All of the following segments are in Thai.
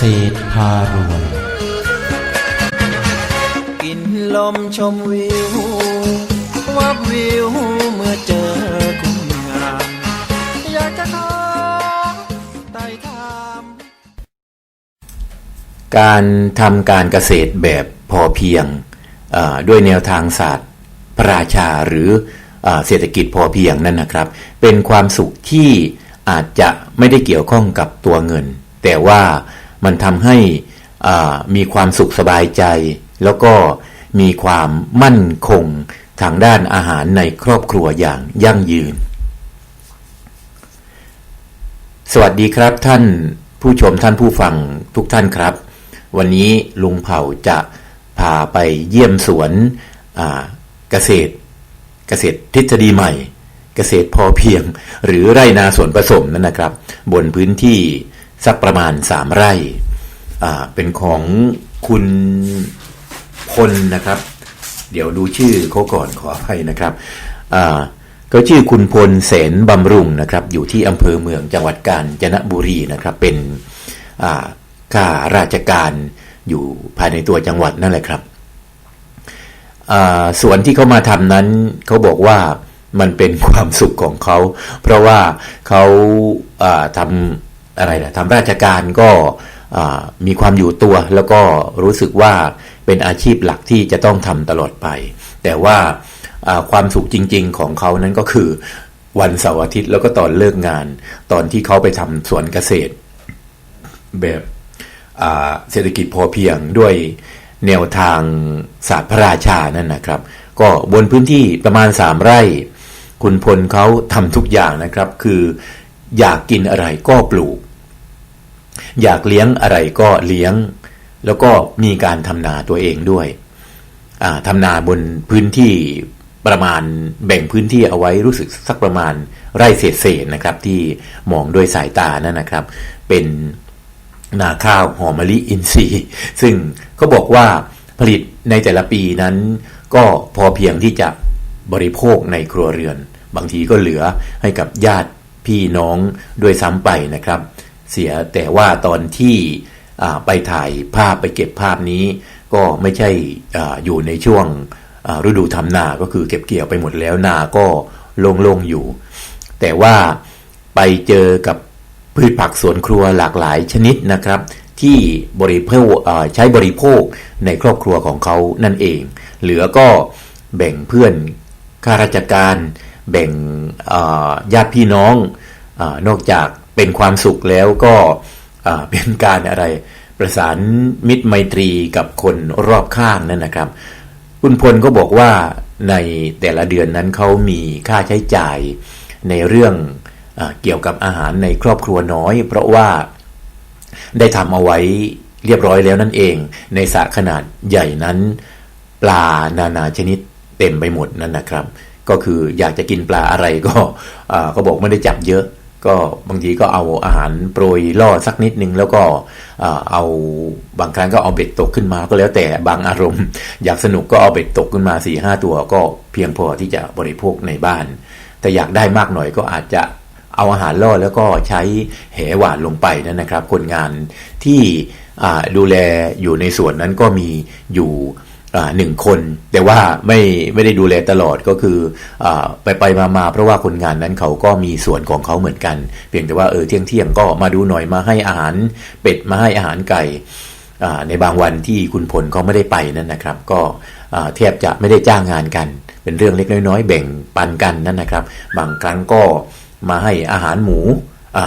ษตรพารวย กินลมชมวิว วับวิวเมื่อเจอคุณงามอยากจะขอไต่ถามการทำการเกษตรแบบพอเพียงเอ่อด้วยแนวทางศาสตร์พระราชาหรือเออเศรษฐกิจพอเพียงนั่นนะครับ เป็นความสุขที่อาจจะไม่ได้เกี่ยวข้องกับตัวเงิน แต่ว่า มันทำให้มีความสุขสบายใจ แล้วก็มีความมั่นคงทางด้านอาหารในครอบครัวอย่างยั่งยืน สวัสดีครับท่านผู้ชมท่านผู้ฟังทุกท่านครับ วันนี้ลุงเผ่าจะพาไปเยี่ยมสวนเกษตร เกษตรทฤษฎีใหม่ เกษตรพอเพียง หรือไร่นาสวนผสมนั่นนะครับ บนพื้นที่สักประมาณ 3 ไร่ อ่าเป็นของคุณพลนะครับ เดี๋ยวดูชื่อเขาก่อนขออภัยนะครับอ่าก็ชื่อคุณพลเสนบำรุงนะครับ อยู่ที่อำเภอเมืองจังหวัดกาญจนบุรีนะครับ เป็นข้าราชการอยู่ภายในตัวจังหวัดนั่นแหละครับอ่วนที่เขามาทำนั้นเขาบอกว่ามันเป็นความสุขของเขา เพราะว่าเขาาทำอะไรนะทำราชการก็ มีความอยู่ตัวแล้วก็รู้สึกว่าเป็นอาชีพหลักที่จะต้องทำตลอดไป แต่ว่าความสุขจริง ๆ ของเขานั้นก็คือวันเสาร์อาทิตย์แล้วก็ตอนเลิกงาน ตอนที่เขาไปทำสวนเกษตร แบบเศรษฐกิจพอเพียงด้วยแนวทางศาสตร์พระราชานั่นนะครับ ก็บนพื้นที่ประมาณ 3 ไร่ คุณพลเขาทำทุกอย่างนะครับ คืออยากกินอะไรก็ปลูก อยากเลี้ยงอะไรก็เลี้ยง แล้วก็มีการทำนาตัวเองด้วยทำนาบนพื้นที่ประมาณแบ่งพื้นที่เอาไว้รู้สึกสักประมาณไร่เศษๆนะครับ ที่มองด้วยสายตานั่นนะครับ เป็นนาข้าวหอมมะลิอินทรีย์ ซึ่งเขาบอกว่าผลิตในแต่ละปีนั้น ก็พอเพียงที่จะบริโภคในครัวเรือน บางทีก็เหลือให้กับญาติพี่น้องด้วยซ้ำไปนะครับ เสียแต่ว่าตอนที่ไปถ่ายภาพไปเก็บภาพนี้ ก็ไม่ใช่ออยู่ในช่วงฤดูทำนา ก็คือเก็บเกี่ยวไปหมดแล้วนาก็โล่งๆอยู่ แต่ว่าไปเจอกับพืชผักสวนครัวหลากหลายชนิดนะครับ ที่บริโภคใช้บริโภคในครอบครัวของเขานั่นเอง เหลือก็แบ่งเพื่อนข้าราชการ แบ่งญาติพี่น้องอนอกจาก เป็นความสุขแล้วก็เป็นการอะไรประสานมิตรไมตรีกับคนรอบข้างนั่นนะครับ คุณพลก็บอกว่าในแต่ละเดือนนั้นเขามีค่าใช้จ่ายในเรื่องอเกี่ยวกับอาหารในครอบครัวน้อย เพราะว่าได้ทำเอาไว้เรียบร้อยแล้วนั่นเอง ในสระขนาดใหญ่นั้น ปลานานาชนิดเต็มไปหมดนั่นนะครับ ก็คืออยากจะกินปลาอะไรก็อ่าบอกไม่ได้จับเยอะ ก็บางทีก็เอาอาหารโปรยล่อสักนิดนึง แล้วก็เอาบางครั้งก็เอาเบ็ดตกขึ้นมาก็แล้วแต่บางอารมณ์ อยากสนุกก็เอาเบ็ดตกขึ้นมา4ี่ห้าตัวก็เพียงพอที่จะบริโภคในบ้าน แต่อยากได้มากหน่อยก็อาจจะเอาอาหารล่อแล้วก็ใช้แหหวานลงไปนั่นนะครับ คนงานที่ดูแลอยู่ในส่วนนั้นก็มีอยู่ หนึ่งคน แต่ว่าไม่ไม่ได้ดูแลตลอดก็คืออไปไปมามาเพราะว่าคนงานนั้นเขาก็มีส่วนของเขาเหมือนกัน เพียงแต่ว่าเออเที่ยงเที่ยงก็มาดูหน่อยมาให้อาหารเป็ดมาให้อาหารไก่ในบางวันที่คุณพลเขาไม่ได้ไปนั่นนะครับ ก็แทบจะไม่ได้จ้างงานกัน เป็นเรื่องเล็กน้อยๆ แบ่งปันกันนั่นนะครับ บางครั้งก็มาให้อาหารหมู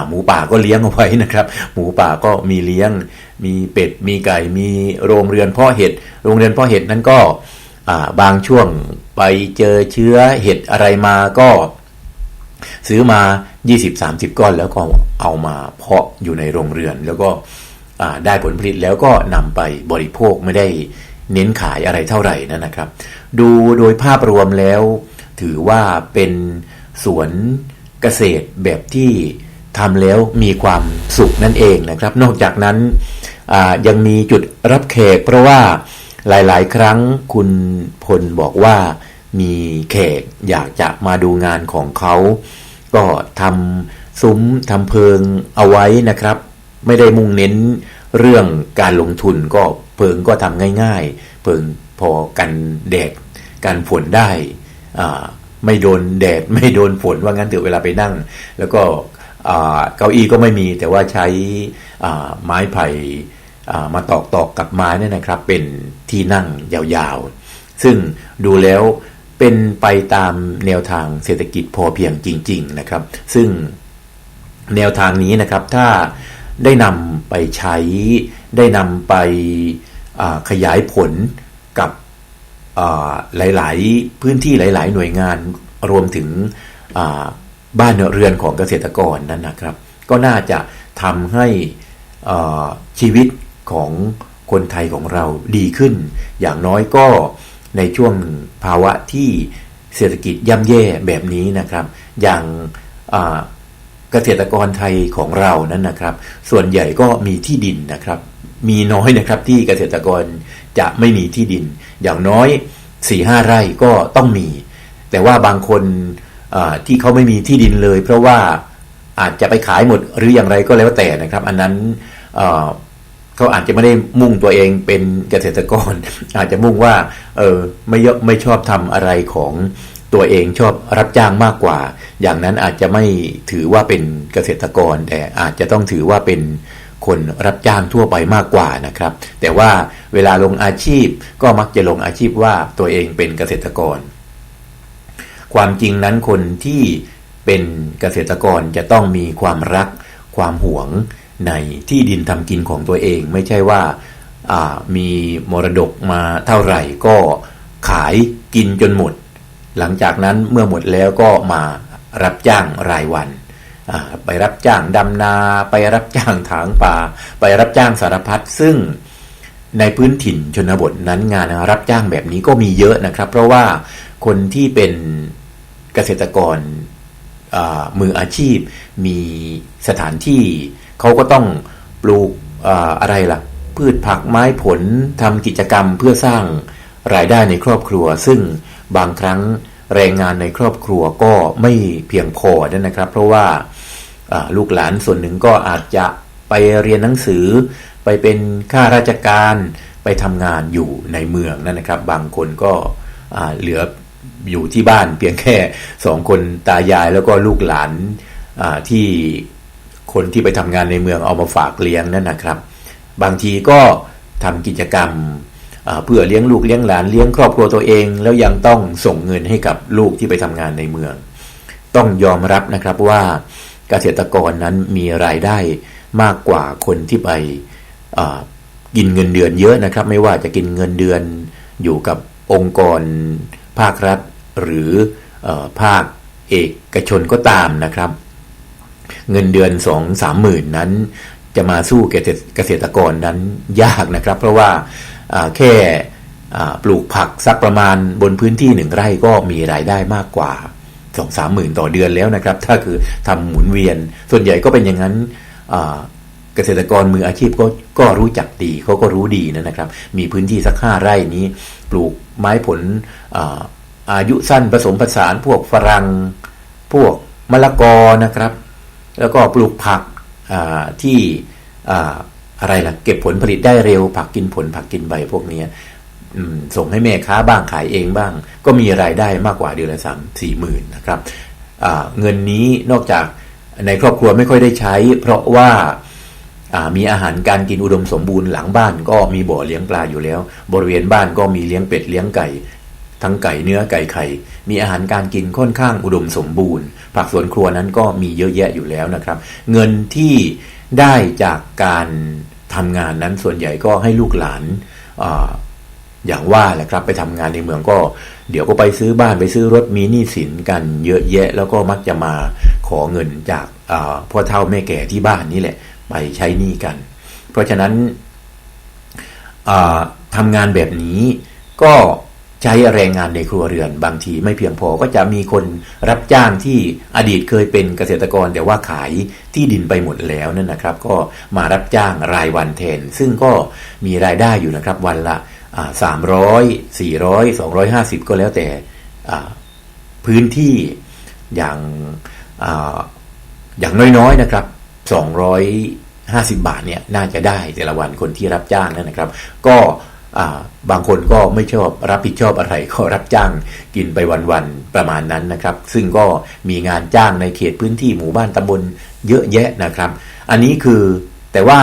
หมูป่าก็เลี้ยงเอาไว้นะครับ หมูป่าก็มีเลี้ยง มีเป็ด มีไก่ มีโรงเรือนเพ่อเห็ด โรงเรือนเพ่อเห็ดนั้นก็บางช่วงไปเจอเชื้อเห็ดอะไรมาก็ ซื้อมา 20-30 ก้อนแล้วก็เอามาเพาะอยู่ในโรงเรือน แล้วก็ได้ผลผลิตแล้วก็นำไปบริโภคไม่ได้เน้นขายอะไรเท่าไหร่นั่นนะครับ ดูโดยภาพรวมแล้ว ถือว่าเป็นสวนเกษตรแบบที่ ทำแล้วมีความสุขนั่นเองนะครับ นอกจากนั้นยังมีจุดรับแขก เพราะว่าหลาย ๆ ครั้งคุณพลบอกว่ามีแขกอยากจะมาดูงานของเขา ก็ทำซุ้มทำเพิงเอาไว้นะครับ ไม่ได้มุ่งเน้นเรื่องการลงทุนก็เพิงก็ทำง่าย ๆ เพิงพอกันแดดกันฝนได้ไม่โดนแดดไม่โดนฝนว่างั้นเถอะเวลาไปนั่ง แล้วก็ เก้าอี้ก็ไม่มีแต่ว่าใช้ไม้ไผ่มาตอกตอกกับไม้นี่นะครับ เป็นที่นั่งยาวๆ ซึ่งดูแล้วเป็นไปตามแนวทางเศรษฐกิจพอเพียงจริง ๆนะครับ ซึ่งแนวทางนี้นะครับถ้าได้นำไปใช้ได้นำไปขยายผลกับหลาย ๆ พื้นที่หลาย ๆ หน่วยงานรวมถึง บ้านเรือนของเกษตรกรนั้นนะครับ ก็น่าจะทำให้ชีวิตของคนไทยของเราดีขึ้น อย่างน้อยก็ในช่วงภาวะที่เศรษฐกิจย่ำแย่แบบนี้นะครับ อย่างเกษตรกรไทยของเรานั้นนะครับ ส่วนใหญ่ก็มีที่ดินนะครับ มีน้อยนะครับที่เกษตรกรจะไม่มีที่ดิน อย่างน้อย4ี่ห้าไร่ก็ต้องมี แต่ว่าบางคน ที่เขาไม่มีที่ดินเลย เพราะว่าอาจจะไปขายหมดหรืออย่างไรก็แล้วแต่นะครับ อันนั้นเขาอาจจะไม่ได้มุ่งตัวเองเป็นเกษตรกร อาจจะมุ่งว่าเออไม่ไม่ชอบทำอะไรของตัวเองชอบรับจ้างมากกว่า อย่างนั้นอาจจะไม่ถือว่าเป็นเกษตรกร แต่อาจจะต้องถือว่าเป็นคนรับจ้างทั่วไปมากกว่านะครับ แต่ว่าเวลาลงอาชีพก็มักจะลงอาชีพว่าตัวเองเป็นเกษตรกร ความจริงนั้นคนที่เป็นเกษตรกรจะต้องมีความรัก ความหวงในที่ดินทำกินของตัวเอง ไม่ใช่ว่าามีมรดกมาเท่าไหร่ก็ขายกินจนหมด หลังจากนั้นเมื่อหมดแล้วก็มารับจ้างรายวัน ไปรับจ้างดำนา ไปรับจ้างถางป่า ไปรับจ้างสารพัดซึ่งในพื้นถิ่นชนบทนั้นงานรับจ้างแบบนี้ก็มีเยอะนะครับ เพราะว่า คนที่เป็นเกษตรกรมืออาชีพ มีสถานที่เขาก็ต้องปลูกออะไรล่ะ พืชผักไม้ผลทำกิจกรรมเพื่อสร้างรายได้ในครอบครัว ซึ่งบางครั้งแรงงานในครอบครัวก็ไม่เพียงพอนะครับ เพราะว่าลูกหลานส่วนหนึ่งก็อาจจะไปเรียนหนังสือ ไปเป็นข้าราชการไปทำงานอยู่ในเมืองนั่นนะครับ บางคนก็เหลือ อยู่ที่บ้านเพียงแค่สองคนตายายแล้วก็ลูกหลานที่คนที่ไปทำงานในเมืองเอามาฝากเลี้ยงนั่นนะครับ บางทีก็ทำกิจกรรมเพื่อเลี้ยงลูกเลี้ยงหลานเลี้ยงครอบครัวตัวเอง แล้วยังต้องส่งเงินให้กับลูกที่ไปทำงานในเมือง ต้องยอมรับนะครับว่าเกษตรกรนั้นมีรายได้มากกว่าคนที่ไปกินเงินเดือนเยอะนะครับ ไม่ว่าจะกินเงินเดือนอยู่กับองค์กรภาครัฐ หรืออภาคเอกชนก็ตามนะครับ เงินเดือนสองสามหมื่นนั้น จะมาสู้เกษตรกรนั้นยากนะครับ เพราะว่าแค่ปลูกผักสักประมาณบนพื้นที่หนึ่งไร่ก็มีรายได้มากกว่าสองสามหมื่นต่อเดือนแล้วนะครับ ถ้าคือทำหมุนเวียน ส่วนใหญ่ก็เป็นอย่างนั้นเกษตรกรมืออาชีพก็ก็รู้จักดีเขาก็รู้ดีนะครับ มีพื้นที่สักห้าไร่นี้ ปลูกไม้ผล อายุสั้นผสมผสานพวกฝรั่งพวกมะละกอนะครับ แล้วก็ปลูกผักที่อะไรล่ะเก็บผลผลิตได้เร็ว ผักกินผลผักกินใบพวกนี้ส่งให้แม่ค้าบ้างขายเองบ้าง ก็มีรายได้มากกว่าเดือนละสามสี่หมื่นนะครับเงินนี้นอกจากในครอบครัวไม่ค่อยได้ใช้ เพราะว่ามีอาหารการกินอุดมสมบูรณ์หลังบ้านก็มีบ่อเลี้ยงปลาอยู่แล้ว บริเวณบ้านก็มีเลี้ยงเป็ดเลี้ยงไก่ ทั้งไก่เนื้อไก่ไข่ มีอาหารการกินค่อนข้างอุดมสมบูรณ์ ผักสวนครัวนั้นก็มีเยอะแยะอยู่แล้วนะครับ เงินที่ได้จากการทำงานนั้นส่วนใหญ่ก็ให้ลูกหลานออย่างว่าแหละครับไปทำงานในเมืองก็ เดี๋ยวก็ไปซื้อบ้านไปซื้อรถมีหนี้สินกันเยอะแยะ แล้วก็มักจะมาขอเงินจากพ่อเฒ่าแม่แก่ที่บ้านนี่แหละ ไปใช้หนี้กัน เพราะฉะนั้นทำงานแบบนี้ก็ ใช้แรงงานในครัวเรือนบางทีไม่เพียงพอก็จะมีคนรับจ้างที่อดีตเคยเป็นเกษตรกรแต่ว่าขายที่ดินไปหมดแล้วนั่นนะครับ ก็มารับจ้างรายวันแทน ซึ่งก็มีรายได้อยู่นะครับวันละสามร้อยสี่ร้อยสองร้อยห้าสิบก็แล้วแต่พื้นที่อย่างอย่างน้อยๆนะครับสองร้อย50บาทเนี่ยน่าจะได้แต่ละวันคนที่รับจ้างนั่นนะครับ ก็ บางคนก็ไม่ชอบรับผิดชอบอะไรก็รับจ้างกินไปวันๆประมาณนั้นนะครับ ซึ่งก็มีงานจ้างในเขตพื้นที่หมู่บ้านตำบลเยอะแยะนะครับ อันนี้คือแต่ว่า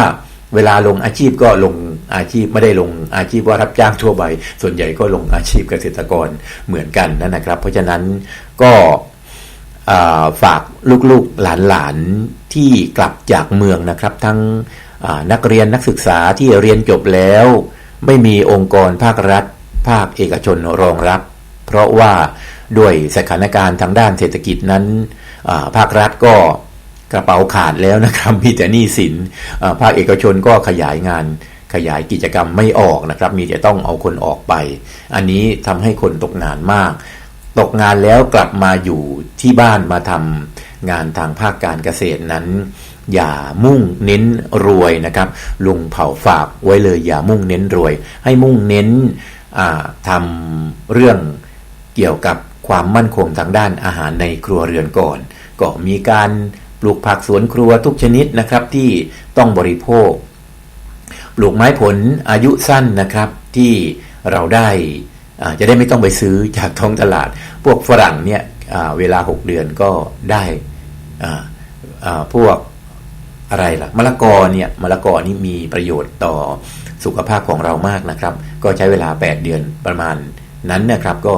เวลาลงอาชีพก็ลงอาชีพไม่ได้ลงอาชีพว่ารับจ้างทั่วไป ส่วนใหญ่ก็ลงอาชีพเกษตรกรเหมือนกันนั่นนะครับ เพราะฉะนั้นก็ฝากลูกๆหลานๆที่กลับจากเมืองนะครับ ทั้งนักเรียนนักศึกษาที่เรียนจบแล้ว ไม่มีองค์กรภาครัฐ ภาคเอกชนรองรับ เพราะว่าด้วยสถานการณ์ทางด้านเศรษฐกิจนั้นภาครัฐก็กระเป๋าขาดแล้วนะครับมีแต่หนี้สินภาคเอกชนก็ขยายงานขยายกิจกรรมไม่ออกนะครับ มีแต่ต้องเอาคนออกไป อันนี้ทำให้คนตกงานมาก ตกงานแล้วกลับมาอยู่ที่บ้านมาทำงานทางภาคการเกษตรนั้น อย่ามุ่งเน้นรวยนะครับ ลุงเผาฝากไว้เลยอย่ามุ่งเน้นรวย ให้มุ่งเน้นทำเรื่องเกี่ยวกับความมั่นคงทางด้านอาหารในครัวเรือนก่อน ก็มีการปลูกผักสวนครัวทุกชนิดนะครับที่ต้องบริโภค ปลูกไม้ผลอายุสั้นนะครับที่เราได้อ่าจะได้ไม่ต้องไปซื้อจากท้องตลาด พวกฝรั่งเนี่ยเวลา 6 เดือนก็ได้อ่าอ่าพวก อะไรล่ะมะละกอเนี่ยมะละกอนี่มีประโยชน์ต่อสุขภาพของเรามากนะครับ ก็ใช้เวลา 8 เดือนประมาณนั้นนะครับก็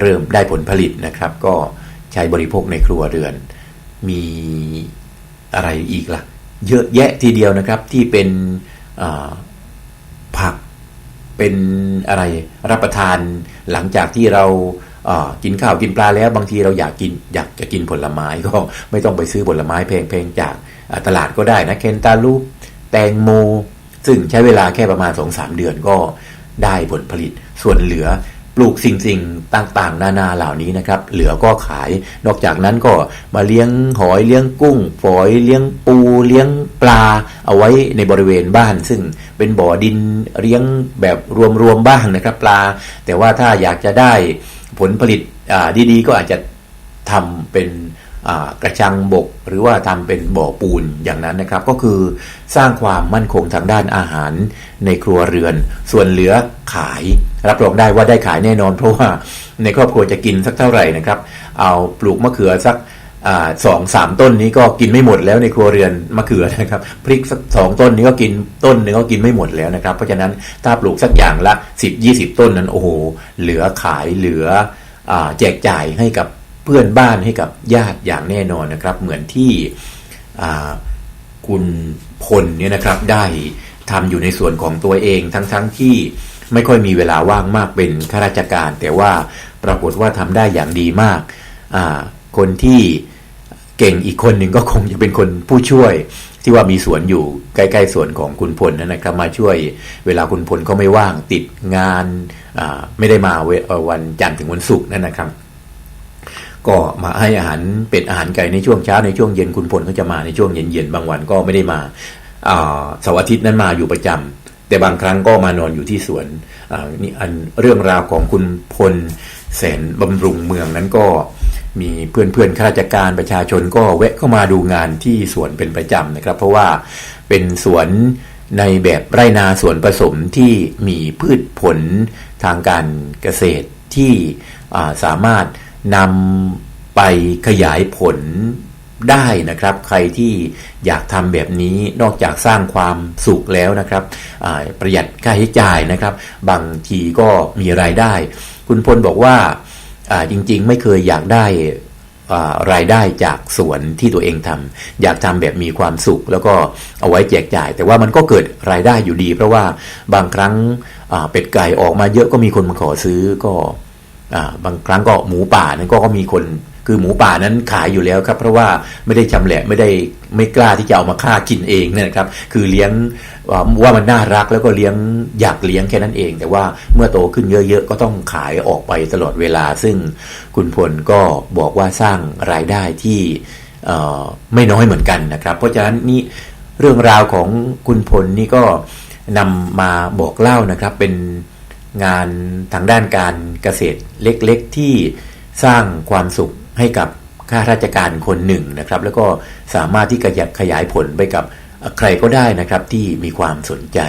เริ่มได้ผลผลิตนะครับ ก็ใช้บริโภคในครัวเรือน มีอะไรอีกล่ะ เยอะแยะทีเดียวนะครับที่เป็นผักเป็นอะไรรับประทานหลังจากที่เรากินข้าวกินปลาแล้วบางทีเราอยากกินอยากจะกินผลไม้ก็ไม่ต้องไปซื้อผลไม้แพงๆจาก ตลาดก็ได้นะเคนตาลูปแตงโม ซึ่งใช้เวลาแค่ประมาณ 2-3 เดือนก็ได้ผลผลิตส่วนเหลือปลูกสิ่งๆต่างๆ นานาเหล่านี้นะครับ เหลือก็ขาย นอกจากนั้นก็มาเลี้ยงหอยเลี้ยงกุ้ง ฝอยเลี้ยงปูเลี้ยงปลา เอาไว้ในบริเวณบ้าน ซึ่งเป็นบ่อดินเลี้ยงแบบรวมๆบ้างนะครับปลา แต่ว่าถ้าอยากจะได้ผลผลิตดีๆ ก็อาจจะทำเป็น กระชังบก หรือว่าทำเป็นบ่อปูนอย่างนั้นนะครับ ก็คือสร้างความมั่นคงทางด้านอาหารในครัวเรือน ส่วนเหลือขายรับรองได้ว่าได้ขายแน่นอน เพราะว่าในครอบครัวจะกินสักเท่าไหร่นะครับ เอาปลูกมะเขือสักอสองสามต้นนี้ก็กินไม่หมดแล้วในครัวเรือนมะเขือนะครับพริกสักสองต้นนี้ก็กินต้นหนึงก็กินไม่หมดแล้วนะครับ เพราะฉะนั้นถ้าปลูกสักอย่างละ 10 20 ต้นนั้นโอ้โหเหลือขายเหลืออแจกจ่ายให้กับ เพื่อนบ้านให้กับญาติอย่างแน่นอนนะครับ เหมือนที่คุณพลเนี่ยนะครับได้ทำอยู่ในส่วนของตัวเองทั้งๆทที่ไม่ค่อยมีเวลาว่างมากเป็นข้าราชการ แต่ว่าปรากฏว่าทำได้อย่างดีมาก คนที่เก่งอีกคนหนึ่งก็คงจะเป็นคนผู้ช่วยที่ว่ามีสวนอยู่ใกล้ๆสวนของคุณพลนะครับ มาช่วยเวลาคุณพลเขาไม่ว่างติดงานไม่ได้มาวันจันทร์ถึงวันศุกร์นั่นนะครับ ก็มาให้อาหารเป็ดอาหารไก่ในช่วงเช้าในช่วงเย็นคุณพลก็จะมาในช่วงเย็นๆบางวันก็ไม่ได้มาเสาร์อาทิตย์นั้นมาอยู่ประจำแต่บางครั้งก็มานอนอยู่ที่สวนนี่อันเรื่องราวของคุณพลแสนบำรุงเมืองนั้นก็มีเพื่อนๆข้าราชการประชาชนก็แวะเข้ามาดูงานที่สวนเป็นประจำนะครับ เพราะว่าเป็นสวนในแบบไร่นาสวนผสมที่มีพืชผลทางการเกษตรที่สามารถ นำไปขยายผลได้นะครับ ใครที่อยากทำแบบนี้นอกจากสร้างความสุขแล้วนะครับประหยัดค่าใช้จ่ายนะครับ บางทีก็มีรายได้ คุณพลบอกว่าจริงๆ ไม่เคยอยากได้รายได้จากสวนที่ตัวเองทำอยากทำแบบมีความสุข แล้วก็เอาไว้แจกจ่าย แต่ว่ามันก็เกิดรายได้อยู่ดี เพราะว่าบางครั้งเป็ดไก่ออกมาเยอะก็มีคนมาขอซื้อก็ บางครั้งก็หมูป่านั้นก็ก็มีคนคือหมูป่านั้นขายอยู่แล้วครับ เพราะว่าไม่ได้ชำแหละไม่ได้ไม่กล้าที่จะเอามาฆ่ากินเองเนะครับ คือเลี้ยงว่ามันน่ารักแล้วก็เลี้ยงอยากเลี้ยงแค่นั้นเอง แต่ว่าเมื่อโตขึ้นเยอะๆก็ต้องขายออกไปตลอดเวลา ซึ่งคุณพลก็บอกว่าสร้างรายได้ที่ไม่น้อยเหมือนกันนะครับ เพราะฉะนั้นนี่เรื่องราวของคุณพลนี่ก็นำมาบอกเล่านะครับเป็น งานทางด้านการเกษตรเล็กๆ ที่สร้างความสุขให้กับข้าราชการคนหนึ่งนะครับ แล้วก็สามารถที่จะขยายผลไปกับใครก็ได้นะครับที่มีความสนใจ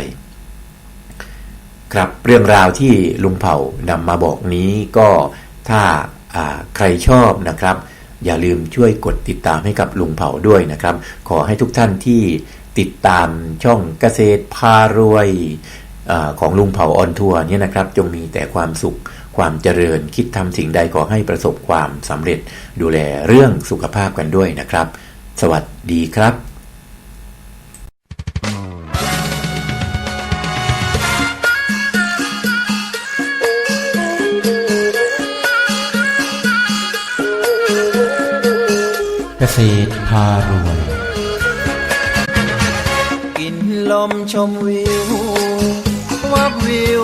ครับเรื่องราวที่ลุงเผ่านำมาบอกนี้ก็ถ้าใครชอบนะครับ อย่าลืมช่วยกดติดตามให้กับลุงเผ่าด้วยนะครับ ขอให้ทุกท่านที่ติดตามช่องเกษตรพารวย ของลุงเผ่าออนทัวร์เนี่ยนะครับ จงมีแต่ความสุขความเจริญคิดทำสิ่งใดขอให้ประสบความสำเร็จดูแลเรื่องสุขภาพกันด้วยนะครับ สวัสดีครับเกษตรพารวย กินลมชมวิววับ วิว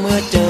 เมื่อเจอ